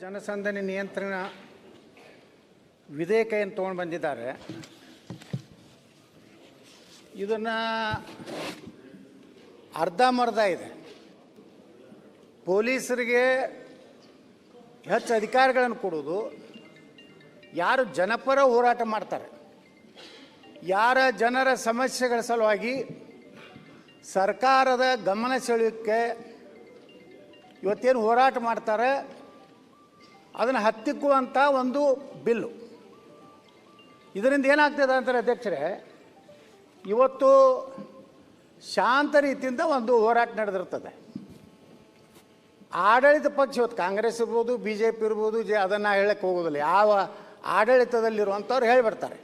ಜನಸಂದಣಿ ನಿಯಂತ್ರಣ ವಿಧೇಯಕ ಏನು ತೊಗೊಂಡು ಬಂದಿದ್ದಾರೆ. ಇದನ್ನು ಮರ್ಧ ಇದೆ. ಪೊಲೀಸರಿಗೆ ಹೆಚ್ಚು ಅಧಿಕಾರಗಳನ್ನು ಕೊಡೋದು ಯಾರು ಜನಪರ ಹೋರಾಟ ಮಾಡ್ತಾರೆ, ಯಾರ ಜನರ ಸಮಸ್ಯೆಗಳ ಸಲುವಾಗಿ ಸರ್ಕಾರದ ಗಮನ ಸೆಳೆಯೋಕ್ಕೆ ಇವತ್ತೇನು ಹೋರಾಟ ಮಾಡ್ತಾರೆ ಅದನ್ನು ಹತ್ತಿಕ್ಕುವಂಥ ಒಂದು ಬಿಲ್ಲು. ಇದರಿಂದ ಏನಾಗ್ತದೆ ಅಂತಾರೆ ಅಧ್ಯಕ್ಷರೇ, ಇವತ್ತು ಶಾಂತ ರೀತಿಯಿಂದ ಒಂದು ಹೋರಾಟ ನಡೆದಿರ್ತದೆ. ಆಡಳಿತ ಪಕ್ಷ ಇವತ್ತು ಕಾಂಗ್ರೆಸ್ ಇರ್ಬೋದು ಬಿ ಜೆ ಪಿ ಇರ್ಬೋದು, ಜೆ ಅದನ್ನು ಹೇಳಕ್ಕೆ ಹೋಗೋದಿಲ್ಲ. ಯಾವ ಆಡಳಿತದಲ್ಲಿರುವಂಥವ್ರು ಹೇಳಿಬಿಡ್ತಾರೆ.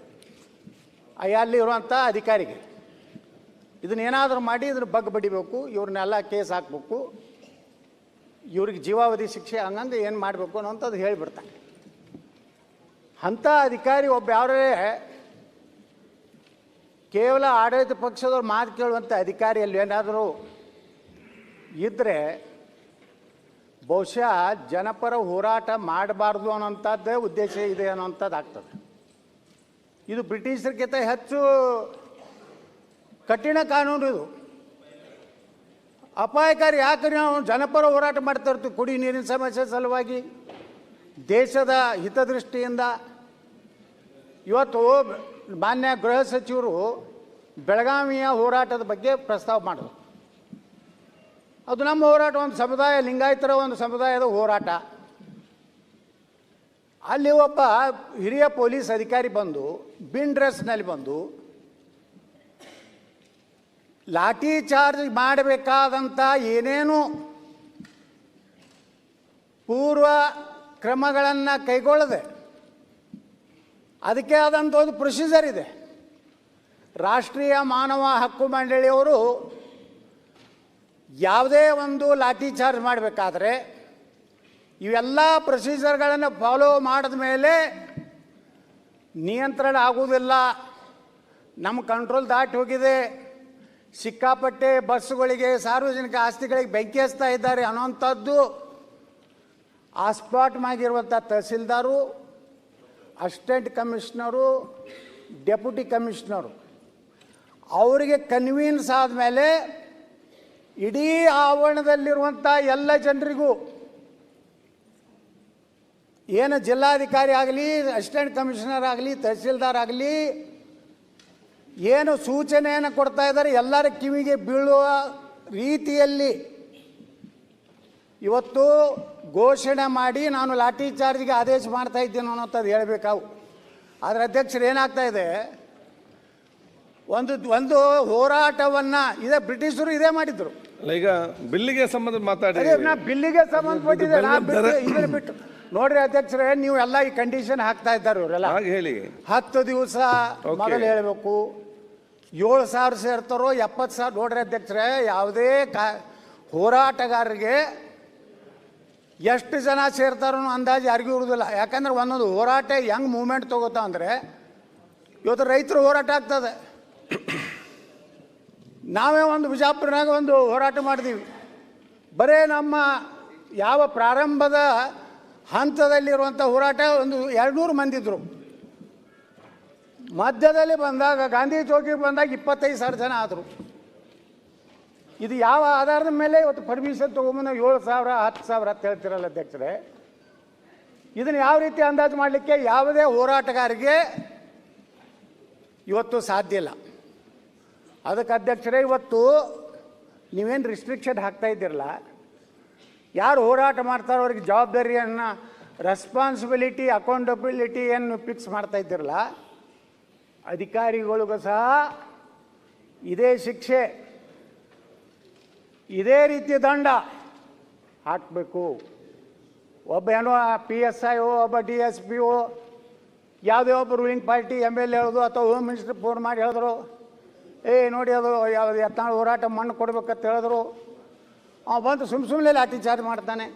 ಅಲ್ಲಿರುವಂಥ ಅಧಿಕಾರಿಗೆ ಇದನ್ನೇನಾದರೂ ಮಾಡಿ, ಇದನ್ನು ಬಗ್ಗೆ ಬಡಿಬೇಕು, ಇವ್ರನ್ನೆಲ್ಲ ಕೇಸ್ ಹಾಕಬೇಕು. ಇವ್ರಿಗೆ ಜೀವಾವಧಿ ಶಿಕ್ಷೆ ಹಂಗಂದು ಏನು ಮಾಡಬೇಕು ಅನ್ನೋಂಥದ್ದು ಹೇಳಿಬಿಡ್ತಾನೆ. ಅಂಥ ಅಧಿಕಾರಿ ಒಬ್ಬ ಯಾರೇ ಕೇವಲ ಆಡಳಿತ ಪಕ್ಷದವ್ರು ಮಾತು ಕೇಳುವಂಥ ಅಧಿಕಾರಿಯಲ್ಲಿ ಏನಾದರೂ ಇದ್ದರೆ ಬಹುಶಃ ಜನಪರ ಹೋರಾಟ ಮಾಡಬಾರ್ದು ಅನ್ನೋಂಥದ್ದೇ ಉದ್ದೇಶ ಇದೆ ಅನ್ನೋಂಥದ್ದು ಆಗ್ತದೆ. ಇದು ಬ್ರಿಟಿಷರಿಗಿಂತ ಹೆಚ್ಚು ಕಠಿಣ ಕಾನೂನು ಇದು. ಅಪಾಯಕಾರಿ ಯಾಕೆ ನಾವು ಜನಪರ ಹೋರಾಟ ಮಾಡ್ತಾ ಇರ್ತೀವಿ. ಕುಡಿ ನೀರಿನ ಸಮಸ್ಯೆ ಸಲುವಾಗಿ. ದೇಶದ ಹಿತದೃಷ್ಟಿಯಿಂದ ಇವತ್ತು ಮಾನ್ಯ ಗೃಹ ಸಚಿವರು ಬೆಳಗಾವಿಯ ಹೋರಾಟದ ಬಗ್ಗೆ ಪ್ರಸ್ತಾವ ಮಾಡಿದ್ರು. ಅದು ನಮ್ಮ ಹೋರಾಟ, ಒಂದು ಸಮುದಾಯ, ಲಿಂಗಾಯತರ ಒಂದು ಸಮುದಾಯದ ಹೋರಾಟ. ಅಲ್ಲಿ ಒಬ್ಬ ಹಿರಿಯ ಪೊಲೀಸ್ ಅಧಿಕಾರಿ ಬಂದು ಬಿನ್ ಡ್ರೆಸ್ನಲ್ಲಿ ಬಂದು ಲಾಠಿ ಚಾರ್ಜ್ ಮಾಡಬೇಕಾದಂಥ ಏನೇನು ಪೂರ್ವ ಕ್ರಮಗಳನ್ನು ಕೈಗೊಳ್ಳದೆ, ಅದಕ್ಕೆ ಆದಂಥ ಒಂದು ಪ್ರೊಸೀಜರ್ ಇದೆ. ರಾಷ್ಟ್ರೀಯ ಮಾನವ ಹಕ್ಕು ಮಂಡಳಿಯವರು ಯಾವುದೇ ಒಂದು ಲಾಠಿ ಚಾರ್ಜ್ ಮಾಡಬೇಕಾದ್ರೆ, ಇವೆಲ್ಲ ಪ್ರೊಸೀಜರ್ಗಳನ್ನು ಫಾಲೋ ಮಾಡಿದ ಮೇಲೆ ನಿಯಂತ್ರಣ ಆಗುವುದಿಲ್ಲ, ನಮ್ಮ ಕಂಟ್ರೋಲ್ ದಾಟಿ ಹೋಗಿದೆ. ಸಿಕ್ಕಾಪಟ್ಟೆ ಬಸ್ಸುಗಳಿಗೆ, ಸಾರ್ವಜನಿಕ ಆಸ್ತಿಗಳಿಗೆ ಬೆಂಕಿ ಹಚ್ತಾ ಇದ್ದಾರೆ ಅನ್ನೋಂಥದ್ದು ಆ ಸ್ಪಾಟ್ ಆಗಿರುವಂಥ tahsildar, assistant commissioner, deputy commissioner. ಅವರಿಗೆ ಕನ್ವೀನ್ಸ್ ಆದಮೇಲೆ ಇಡೀ ಆವರಣದಲ್ಲಿರುವಂಥ ಎಲ್ಲ ಜನರಿಗೂ ಏನು ಜಿಲ್ಲಾಧಿಕಾರಿ ಆಗಲಿ, ಅಸಿಸ್ಟೆಂಟ್ ಕಮಿಷನರ್ ಆಗಲಿ, ತಹಸೀಲ್ದಾರ್ ಆಗಲಿ ಏನು ಸೂಚನೆಯನ್ನು ಕೊಡ್ತಾ ಇದ್ದಾರೆ? ಎಲ್ಲರ ಕಿವಿಗೆ ಬೀಳುವ ರೀತಿಯಲ್ಲಿ. ಇವತ್ತು ಘೋಷಣೆ ಮಾಡಿ ನಾನು ಲಾಠಿ ಚಾರ್ಜ್ಗೆ ಆದೇಶ ಮಾಡ್ತಾ ಇದ್ದೇನೆ ಅನ್ನೋಂಥದ್ದು ಹೇಳಬೇಕಾವು. ಆದರೆ ಅಧ್ಯಕ್ಷರು ಏನಾಗ್ತಾ ಇದೆ? ಒಂದು ಒಂದು ಹೋರಾಟವನ್ನು ಇದೇ ಬ್ರಿಟಿಷರು ಇದೇ ಮಾಡಿದ್ರು. ಈಗ ಬಿಲ್ಲಿಗೆ ಸಂಬಂಧ ಮಾತಾಡಿ. ನಾ ಬಿಲ್ಲಿಗೆ ಸಂಬಂಧಪಟ್ಟಿದೆ ನಾ ಬಿಟ್ಟು ಇದನ್ನ ಬಿಟ್ಟು. ನೋಡ್ರಿ ಅಧ್ಯಕ್ಷರೇ ನೀವು ಎಲ್ಲ ಈ ಕಂಡೀಷನ್ ಹಾಕ್ತಾ ಇದ್ದಾರೆ ಇವರೆಲ್ಲ. ಹೇಳಿ. ಹತ್ತು ದಿವಸ. ಮೊದಲು ಹೇಳಬೇಕು. ಏಳು ಸಾವಿರ ಸೇರ್ತಾರೋ ಎಪ್ಪತ್ತು ಸಾವಿರ ನೋಡ್ರಿ ಅಧ್ಯಕ್ಷರೇ, ಯಾವುದೇ ಕಾ, ಹೋರಾಟಗಾರರಿಗೆ ಎಷ್ಟು ಜನ ಸೇರ್ತಾರೋ ಅಂದಾಜು ಯಾರಿಗೂ ಇರುವುದಿಲ್ಲ. ಯಾಕಂದ್ರೆ ಒಂದೊಂದು ಹೋರಾಟ ಹೆಂಗೆ ಮೂಮೆಂಟ್ ತಗೋತ ಅಂದರೆ ಇವತ್ತು ರೈತರು ಹೋರಾಟ ಆಗ್ತದೆ. ನಾವೇ ಒಂದು ಬಿಜಾಪುರನಾಗ ಒಂದು ಹೋರಾಟ ಮಾಡಿದೀವಿ. ಬರೇ ನಮ್ಮ ಯಾವ ಪ್ರಾರಂಭದ ಹಂತದಲ್ಲಿರುವಂಥ ಹೋರಾಟ ಒಂದು ಎರಡುನೂರು ಮಂದಿ ಇದ್ದರು ಮಧ್ಯದಲ್ಲಿ ಬಂದಾಗ, ಗಾಂಧಿ ಚೌಕಿಗೆ ಬಂದಾಗ ಇಪ್ಪತ್ತೈದು ಸಾವಿರ ಜನ ಆದರು. ಇದು ಯಾವ ಆಧಾರದ ಮೇಲೆ ಇವತ್ತು ಪರ್ಮಿಷನ್ ತೊಗೊಂಬಂದ ಏಳು ಸಾವಿರ, ಹತ್ತು ಸಾವಿರ ಅಂತ ಹೇಳ್ತಿರಲ್ಲ ಅಧ್ಯಕ್ಷರೇ? ಇದನ್ನು ಯಾವ ರೀತಿ ಅಂದಾಜು ಮಾಡಲಿಕ್ಕೆ ಯಾವುದೇ ಹೋರಾಟಗಾರಿಗೆ ಇವತ್ತು ಸಾಧ್ಯ ಇಲ್ಲ. ಅದಕ್ಕೆ ಅಧ್ಯಕ್ಷರೇ, ಇವತ್ತು ನೀವೇನು ರಿಸ್ಟ್ರಿಕ್ಷನ್ ಹಾಕ್ತಾ ಇದ್ದಿರಲ್ಲ? ಯಾರು ಹೋರಾಟ ಮಾಡ್ತಾರೋ ಅವ್ರಿಗೆ ಜವಾಬ್ದಾರಿಯನ್ನು ರೆಸ್ಪಾನ್ಸಿಬಿಲಿಟಿ ಅಕೌಂಟಬಿಲಿಟಿಯನ್ನು ಫಿಕ್ಸ್ ಮಾಡ್ತಾ ಇದ್ದೀರಲ್ಲ? ಅಧಿಕಾರಿಗಳಿಗೂ ಸಹ ಇದೇ ಶಿಕ್ಷೆ. ಇದೇ ರೀತಿ ದಂಡ ಹಾಕಬೇಕು. ಒಬ್ಬ ಏನೋ ಪಿ ಎಸ್ ಐ ಒಬ್ಬ ಡಿ ಎಸ್ ಪಿ ಓ, ಯಾವುದೇ ಒಬ್ಬ ruling party M L A ಹೇಳೋದು ಅಥವಾ ಹೋಮ್ ಮಿನಿಸ್ಟರ್ ಫೋನ್ ಮಾಡಿ ಹೇಳಿದ್ರು, ಏ, ನೋಡಿ ಅದು ಯಾವ್ದು ಎತ್ತಾಳು ಹೋರಾಟ ಮಣ್ಣು ಕೊಡ್ಬೇಕಂತ ಹೇಳಿದ್ರು. ಅವ ಬಂದು ಸುಮ್ಮ ಸುಮ್ಮನೆ ಲಾಠಿ ಚಾರ್ಜ್ ಮಾಡ್ತಾನೆ.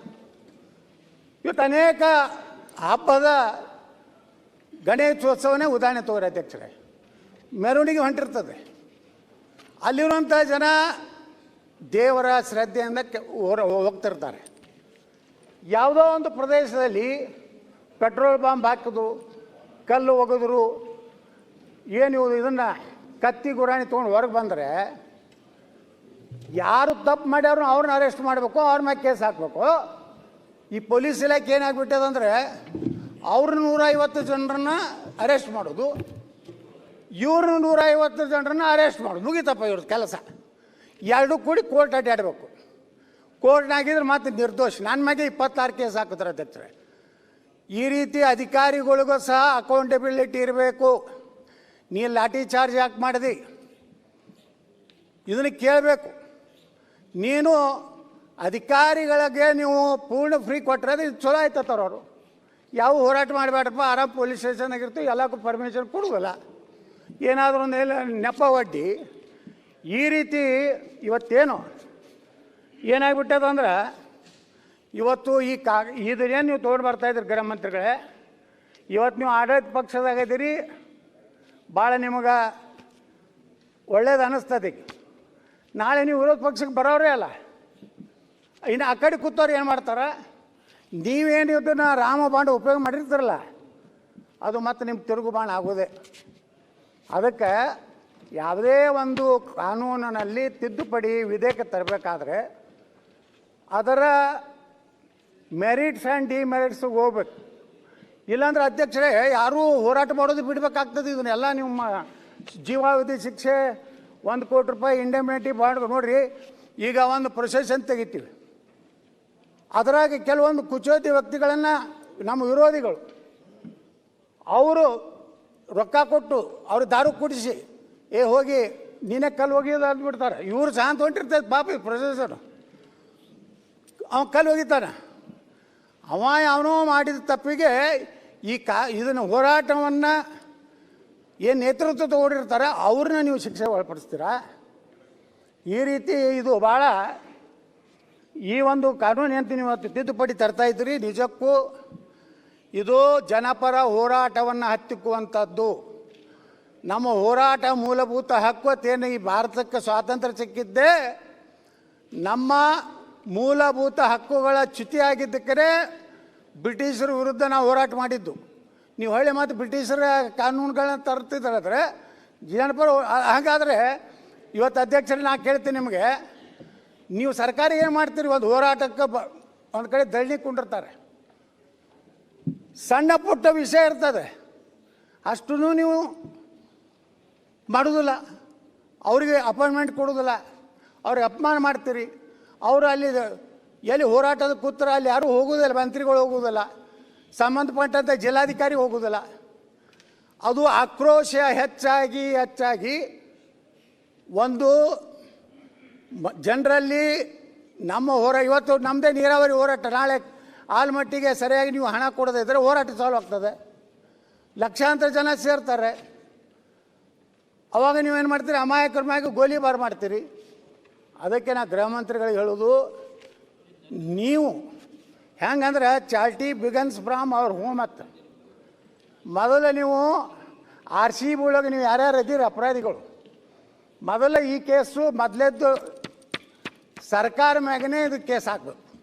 ಇವತ್ತು ಅನೇಕ ಹಬ್ಬದ ಗಣೇಶೋತ್ಸವನೇ ಉದಾಹರಣೆ ತಗೋರಿ ಅಧ್ಯಕ್ಷರೇ ಮೆರವಣಿಗೆ ಹೊಂಟಿರ್ತದೆ. ಅಲ್ಲಿರುವಂಥ ಜನ ದೇವರ ಶ್ರದ್ಧೆಯಿಂದ ಹೊರ, ಹೋಗ್ತಿರ್ತಾರೆ. ಯಾವುದೋ ಒಂದು ಪ್ರದೇಶದಲ್ಲಿ ಪೆಟ್ರೋಲ್ ಬಾಂಬ್ ಹಾಕಿದ್ರು ಕಲ್ಲು ಒಗೆದ್ರು, ಏನು ಇದನ್ನು ಕತ್ತಿ ಗುರಾಣಿ ತೊಗೊಂಡು ಹೊರಗೆ ಬಂದರೆ ಯಾರು ತಪ್ಪು ಮಾಡ್ಯಾರು ಅವ್ರನ್ನ ಅರೆಸ್ಟ್ ಮಾಡಬೇಕು, ಅವ್ರ ಮ್ಯಾಗೆ ಕೇಸ್ ಹಾಕಬೇಕು, ಈ ಪೊಲೀಸ್ ಇಲಾಖೆ ಏನಾಗ್ಬಿಟ್ಟದಂದ್ರೆ ಅವ್ರನ್ನ ನೂರೈವತ್ತು ಜನರನ್ನ ಅರೆಸ್ಟ್ ಮಾಡೋದು. ಇವ್ರನ್ನ ನೂರೈವತ್ತು ಜನರನ್ನ ಅರೆಸ್ಟ್ ಮಾಡೋದು. ಮುಗಿತಪ್ಪ ಇವ್ರದ್ದು ಕೆಲಸ. ಎರಡು ಕೂಡಿ ಕೋರ್ಟ್ ಅಡ್ಡಾಡಬೇಕು. ಕೋರ್ಟ್ನಾಗಿದ್ರೆ ಮತ್ತೆ ನಿರ್ದೋಷ. ನನ್ನ ಮ್ಯಾಗೆ ಇಪ್ಪತ್ತಾರು ಕೇಸ್ ಹಾಕಿದ್ರೆ ಅಧ್ಯಕ್ಷರೇ. ಈ ರೀತಿ ಅಧಿಕಾರಿಗಳಿಗೂ ಸಹ ಅಕೌಂಟಬಿಲಿಟಿ ಇರಬೇಕು. ನೀ ಲಾಠಿ ಚಾರ್ಜ್ ಯಾಕೆ ಮಾಡಿದಿ? ಇದನ್ನು ಕೇಳಬೇಕು. ನೀನು ಅಧಿಕಾರಿಗಳಿಗೆ ನೀವು ಪೂರ್ಣ ಫ್ರೀ ಕೊಟ್ಟರೆ ಅದು ಚಲೋ ಆಯ್ತತ್ತವ್ರು ಅವರು ಯಾವ ಹೋರಾಟ ಮಾಡಬೇಡಪ್ಪ, ಆರಾಮ್ ಪೊಲೀಸ್ ಸ್ಟೇಷನ್ ಆಗಿರ್ತು ಎಲ್ಲಕ್ಕೂ ಪರ್ಮಿಷನ್ ಕೊಡುವಲ್ಲ. ಏನಾದರೂ ಒಂದು ನೆಪ ಒಡ್ಡಿ, ಈ ರೀತಿ ಇವತ್ತೇನು? ಏನಾಗ್ಬಿಟ್ಟದಂದ್ರೆ ಇವತ್ತು ಈ ಕಾ ಇದನ್ನೇನು ನೀವು ತೊಗೊಂಡು ಬರ್ತಾಯಿದ್ರಿ ಗೃಹ ಮಂತ್ರಿಗಳೇ? ಇವತ್ತು ನೀವು ಆಡಳಿತ ಪಕ್ಷದಾಗಿದ್ದೀರಿ ಭಾಳ ನಿಮಗೆ ಒಳ್ಳೇದು ಅನ್ನಿಸ್ತದೆ ನಾಳೆ ನೀವು ವಿರೋಧ ಪಕ್ಷಕ್ಕೆ ಬರೋರೇ ಅಲ್ಲ. ಇನ್ನು ಆ ಕಡೆ ಕೂತವ್ರು ಏನು ಮಾಡ್ತಾರೆ? ನೀವೇನು ರಾಮ ಬಾಂಡು ಉಪಯೋಗ ಮಾಡಿರ್ತಾರಲ್ಲ, ಅದು ಮತ್ತೆ ನಿಮ್ಗೆ ತಿರುಗು ಬಾಣ ಆಗೋದೆ. ಅದಕ್ಕೆ ಯಾವುದೇ ಒಂದು ಕಾನೂನಿನಲ್ಲಿ ತಿದ್ದುಪಡಿ ವಿಧೇಯಕ ತರಬೇಕಾದ್ರೆ ಅದರ ಮೆರಿಟ್ಸ್ ಆ್ಯಂಡ್ ಡಿಮೆರಿಟ್ಸ್ಗೆ ಹೋಗ್ಬೇಕು. ಇಲ್ಲಾಂದ್ರೆ ಅಧ್ಯಕ್ಷರೇ, ಯಾರೂ ಹೋರಾಟ ಮಾಡೋದು ಬಿಡಬೇಕಾಗ್ತದೆ ಇದನ್ನೆಲ್ಲ ನಿಮ್ಮ ಜೀವಾವಧಿ ಶಿಕ್ಷೆ, ಒಂದು ಕೋಟಿ ರೂಪಾಯಿ ಇಂಡೆಮಿನಿಟಿ ಬಾಂಡ್ ನೋಡಿರಿ, ಈಗ ಒಂದು ಪ್ರೊಸೆಷನ್ ತೆಗಿತೀವಿ. ಅದರಾಗ ಕೆಲವೊಂದು ಕುಚೋತಿ ವ್ಯಕ್ತಿಗಳನ್ನು ನಮ್ಮ ವಿರೋಧಿಗಳು. ಅವರು ರೊಕ್ಕ ಕೊಟ್ಟು ಅವ್ರು ದಾರು ಕುಡಿಸಿ, ಏ ಹೋಗಿ ನೀನೇ ಕಲ್ಲು ಹೋಗಿದ ಅಂದ್ಬಿಡ್ತಾರೆ. ಇವರು ಶಾಂತ ಹೊಂಟಿರ್ತೈತೆ ಪಾಪ ಪ್ರೊಸೆಸರು. ಅವ ಕಲ್ಲು ಹೋಗಿದ್ದಾನೆ ಅವ ಅವನೋ ಮಾಡಿದ ತಪ್ಪಿಗೆ ಈ ಕಾ, ಇದನ್ನು ಹೋರಾಟವನ್ನು ಏನು ನೇತೃತ್ವ ತಗೊಂಡಿರ್ತಾರೆ, ಅವ್ರನ್ನ ನೀವು ಶಿಕ್ಷೆ ಒಳಪಡಿಸ್ತೀರಾ? ಈ ರೀತಿ ಇದು ಭಾಳ ಈ ಒಂದು ಕಾನೂನು ಇವತ್ತು ತಿದ್ದುಪಡಿ ತರ್ತಾ ಇದ್ದೀರಿ? ನಿಜಕ್ಕೂ ಇದು ಜನಪರ ಹೋರಾಟವನ್ನು ಹತ್ತಿಕ್ಕುವಂಥದ್ದು. ನಮ್ಮ ಹೋರಾಟ ಮೂಲಭೂತ ಹಕ್ಕು ಈ ಭಾರತಕ್ಕೆ ಸ್ವಾತಂತ್ರ್ಯ ಸಿಕ್ಕಿದ್ದೇ ನಮ್ಮ ಮೂಲಭೂತ ಹಕ್ಕುಗಳ ಚ್ಯುತಿಯಾಗಿದ್ದಕ್ಕೆ ಬ್ರಿಟಿಷರ ವಿರುದ್ಧ ನಾವು ಹೋರಾಟ ಮಾಡಿದ್ದು. ನೀವು ಹೊಳ್ಳಿ ಮತ್ತು ಬ್ರಿಟಿಷರ ಕಾನೂನುಗಳನ್ನ ತರ್ತಿದ್ರೆ ಜನಪರ ಹಾಗಾದರೆ ಇವತ್ತು ಅಧ್ಯಕ್ಷರು ನಾನು ಕೇಳ್ತೀನಿ ನಿಮಗೆ. ನೀವು ಸರ್ಕಾರ ಏನು ಮಾಡ್ತೀರಿ? ಒಂದು ಹೋರಾಟಕ್ಕೆ ಬ ಒಂದು ಕಡೆ ದಳ್ಳಿ ಕುಂಡಿರ್ತಾರೆ. ಸಣ್ಣ ಪುಟ್ಟ ವಿಷಯ ಇರ್ತದೆ. ಅಷ್ಟೂ ನೀವು ಮಾಡೋದಿಲ್ಲ. ಅವರಿಗೆ ಅಪಾಯಿಂಟ್ಮೆಂಟ್ ಕೊಡೋದಿಲ್ಲ. ಅವ್ರಿಗೆ ಅಪಮಾನ ಮಾಡ್ತೀರಿ. ಅವರು ಅಲ್ಲಿ ಎಲ್ಲಿ ಹೋರಾಟದ ಕೂತ್ರ ಅಲ್ಲಿ ಯಾರೂ ಹೋಗೋದಿಲ್ಲ, ಮಂತ್ರಿಗಳು ಹೋಗೋದಿಲ್ಲ ಸಂಬಂಧಪಟ್ಟಂಥ ಜಿಲ್ಲಾಧಿಕಾರಿ ಹೋಗೋದಿಲ್ಲ. ಅದು ಆಕ್ರೋಶ ಹೆಚ್ಚಾಗಿ ಹೆಚ್ಚಾಗಿ ಒಂದು ಜನರಲ್ಲಿ ನಮ್ಮ ಹೋರಾ, ಇವತ್ತು ನಮ್ಮದೇ ನೀರಾವರಿ ಹೋರಾಟ, ನಾಳೆ ಆಲ್ಮಟ್ಟಿಗೆ ಸರಿಯಾಗಿ ನೀವು ಹಣ ಕೊಡದೇ ಇದ್ದರೆ ಹೋರಾಟ ಸಾಲ್ವ್ ಆಗ್ತದೆ. ಲಕ್ಷಾಂತರ ಜನ ಸೇರ್ತಾರೆ. ಅವಾಗ ನೀವೇನು ಮಾಡ್ತೀರಿ? ಅಮಾಯಕರ ಗೋಲಿ ಬಾರ್ ಮಾಡ್ತೀರಿ. ಅದಕ್ಕೆ ನಾ ಗೃಹ ಮಂತ್ರಿಗಳಿಗೆ ಹೇಳೋದು, ನೀವು ಹೆಂಗಂದ್ರೆ ಚಾಲ್ಟಿ ಬಿಗನ್ಸ್ ಫ್ರಾಮ್ ಅವ್ರ ಹೋಮ್ ಅತ್ತ ಮೊದಲು ನೀವು ಆರ್ ಸಿ ಬಿ ಒಳಗೆ ನೀವು ಯಾರ್ಯಾರು ಇದ್ದೀರಿ? ಅಪರಾಧಿಗಳು. ಮೊದಲ ಈ ಕೇಸು ಮೊದಲೇದ್ದು ಸರ್ಕಾರ ಮ್ಯಾಗನೇ ಇದು ಕೇಸ್ ಹಾಕ್ಬೇಕು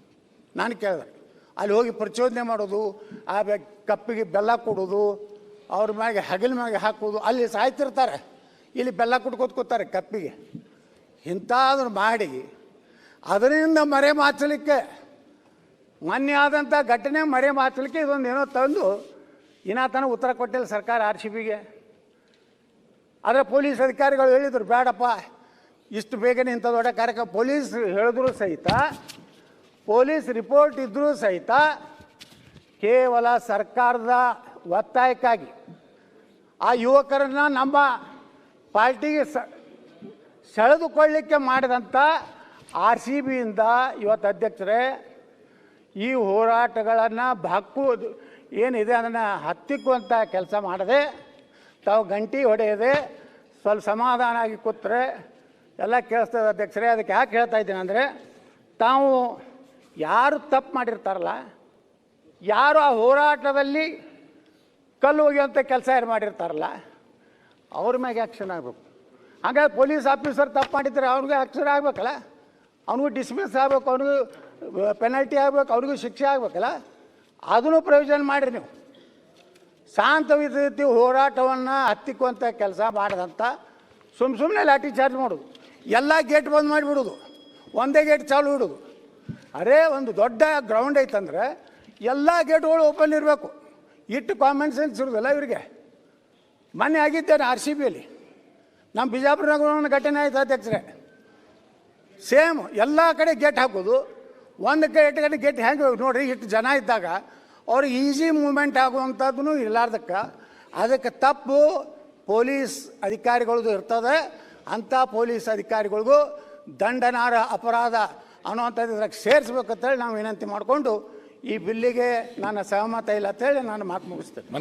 ನಾನು ಕೇಳಿದೆ. ಅಲ್ಲಿ ಹೋಗಿ ಪ್ರಚೋದನೆ ಮಾಡೋದು, ಆ ಬೆ- ಕಪ್ಪಿಗೆ ಬೆಲ್ಲ ಕೊಡೋದು, ಅವ್ರ ಮ್ಯಾಗೆ ಹಗಲ ಮ್ಯಾಗೆ ಹಾಕೋದು, ಅಲ್ಲಿ ಸಾಯ್ತಿರ್ತಾರೆ. ಇಲ್ಲಿ ಬೆಲ್ಲ ಕುಟ್ಕೋತ ಕೂತಾರೆ ಕಪ್ಪಿಗೆ. ಇಂಥದನ್ನು ಮಾಡಿ, ಅದರಿಂದ ಮರೆ ಮಾಚಲಿಕ್ಕೆ ಮೊನ್ನೆ ಆದಂಥ ಘಟನೆ ಮರೆ ಮಾಚಲಿಕ್ಕೆ ಇದೊಂದು ಏನೋ ತಂದು ಇನ್ನಾತನ ಉತ್ತರ ಕೊಟ್ಟಿಲ್ಲ ಸರ್ಕಾರ ಆರ್ ಸಿ ಬಿಗೆ. ಆದರೆ ಪೊಲೀಸ್ ಅಧಿಕಾರಿಗಳು ಹೇಳಿದರು ಬೇಡಪ್ಪ ಇಷ್ಟು ಬೇಗನೆ ಇಂಥ ದೊಡ್ಡ ಕಾರ್ಯಕ್ರಮ ಪೊಲೀಸ್ ಹೇಳಿದ್ರು ಸಹಿತ, ಪೊಲೀಸ್ ರಿಪೋರ್ಟ್ ಇದ್ದರೂ ಸಹಿತ ಕೇವಲ ಸರ್ಕಾರದ ಒತ್ತಾಯಕ್ಕಾಗಿ ಆ ಯುವಕರನ್ನು ನಮ್ಮ ಪಾರ್ಟಿಗೆ ಸೆಳೆದುಕೊಳ್ಳಿಕ್ಕೆ ಮಾಡಿದಂಥ ಆರ್ ಸಿ ಬಿಯಿಂದ ಇವತ್ತು ಅಧ್ಯಕ್ಷರೇ, ಈ ಹೋರಾಟಗಳನ್ನು ಹಕ್ಕು ಏನಿದೆ ಅದನ್ನು ಹತ್ತಿಕ್ಕುವಂಥ ಕೆಲಸ ಮಾಡದೆ, ತಾವು ಗಂಟಿ ಹೊಡೆಯದೆ, ಸ್ವಲ್ಪ ಸಮಾಧಾನ ಆಗಿ ಕೂತ್ರೆ ಎಲ್ಲ ಕೇಳಿಸ್ತದೆ ಅಧ್ಯಕ್ಷರೇ, ಅದಕ್ಕೆ ಯಾಕೆ ಹೇಳ್ತಾ ಇದ್ದೀನಿ ಅಂದರೆ, ತಾವು ಯಾರು ತಪ್ಪು ಮಾಡಿರ್ತಾರಲ್ಲ, ಯಾರು ಆ ಹೋರಾಟದಲ್ಲಿ ಕಲ್ಲು ಒಗೆಯುವಂಥ ಕೆಲಸ ಯಾರು ಮಾಡಿರ್ತಾರಲ್ಲ, ಅವ್ರ ಮ್ಯಾಗೆ ಆ್ಯಕ್ಷನ್ ಆಗಬೇಕು. ಹಾಗಾಗಿ ಪೊಲೀಸ್ ಆಫೀಸರ್ ತಪ್ಪು ಮಾಡಿದ್ರೆ ಅವ್ನಿಗೂ ಆ್ಯಕ್ಷನ್ ಆಗಬೇಕಲ್ಲ, ಅವ್ನಿಗೂ ಡಿಸ್ಮಿಸ್ ಆಗಬೇಕು, ಅವ್ನಿಗೂ ಪೆನಾಲ್ಟಿ ಆಗಬೇಕು ಅವ್ರಿಗೂ ಶಿಕ್ಷೆ ಆಗಬೇಕಲ್ಲ, ಅದನ್ನು ಪ್ರಯೋಜನ ಮಾಡಿರಿ ನೀವು. ಶಾಂತ ಹೋರಾಟವನ್ನು ಹತ್ತಿಕ್ಕುವಂಥ ಕೆಲಸ ಮಾಡದಂತ ಸುಮ್ಮ ಸುಮ್ಮನೆ ಲಾಠಿ ಚಾರ್ಜ್ ಮಾಡೋದು. ಎಲ್ಲ ಗೇಟ್ ಬಂದ್ ಮಾಡಿಬಿಡೋದು. ಒಂದೇ ಗೇಟ್ ಚಾಲು ಇಡೋದು. ಅರೇ, ಒಂದು ದೊಡ್ಡ ಗ್ರೌಂಡ್ ಐತಂದ್ರೆ ಎಲ್ಲ ಗೇಟ್ಗಳು ಓಪನ್ ಇರಬೇಕು. ಇಟ್ಟು ಕಾಮನ್ ಸೆನ್ಸ್ ಇರೋದಿಲ್ಲ ಇವರಿಗೆ. ಮೊನ್ನೆ ಆಗಿದ್ದೇನೆ ಆರ್ ಸಿ ಬಿಯಲ್ಲಿ ನಮ್ಮ ಬಿಜಾಪುರನಾಗ ಒಂದು ಘಟನೆ ಆಯಿತು ಅಧ್ಯಕ್ಷರೇ. ಸೇಮ್ ಎಲ್ಲ ಕಡೆ ಗೇಟ್ ಹಾಕೋದು. ಒಂದು ಗೇಟ್ ಕಡೆ ಗೇಟ್ ಹೆಂಗೆ ನೋಡಿರಿ, ಇಷ್ಟು ಜನ ಇದ್ದಾಗ ಅವ್ರಿಗೆ ಈಸಿ ಮೂವ್ಮೆಂಟ್ ಆಗುವಂಥದ್ದು ಇರ್ಲಾರ್ದಕ್ಕೆ. ಅದಕ್ಕೆ ತಪ್ಪು ಪೊಲೀಸ್ ಅಧಿಕಾರಿಗಳದ್ದು ಇರ್ತದೆ. ಅಂಥ ಪೊಲೀಸ್ ಅಧಿಕಾರಿಗಳಿಗೂ ದಂಡನಾರ ಅಪರಾಧ ಅನ್ನುವಂಥದ್ದು ಇದ್ರಾಗ ಸೇರಿಸ್ಬೇಕಂತೇಳಿ ನಾವು ವಿನಂತಿ ಮಾಡಿಕೊಂಡು ಈ ಬಿಲ್ಲಿಗೆ ನನ್ನ ಸಹಮತ ಇಲ್ಲ ಅಂತೇಳಿ ನಾನು ಮಾತು ಮುಗಿಸ್ತೇನೆ.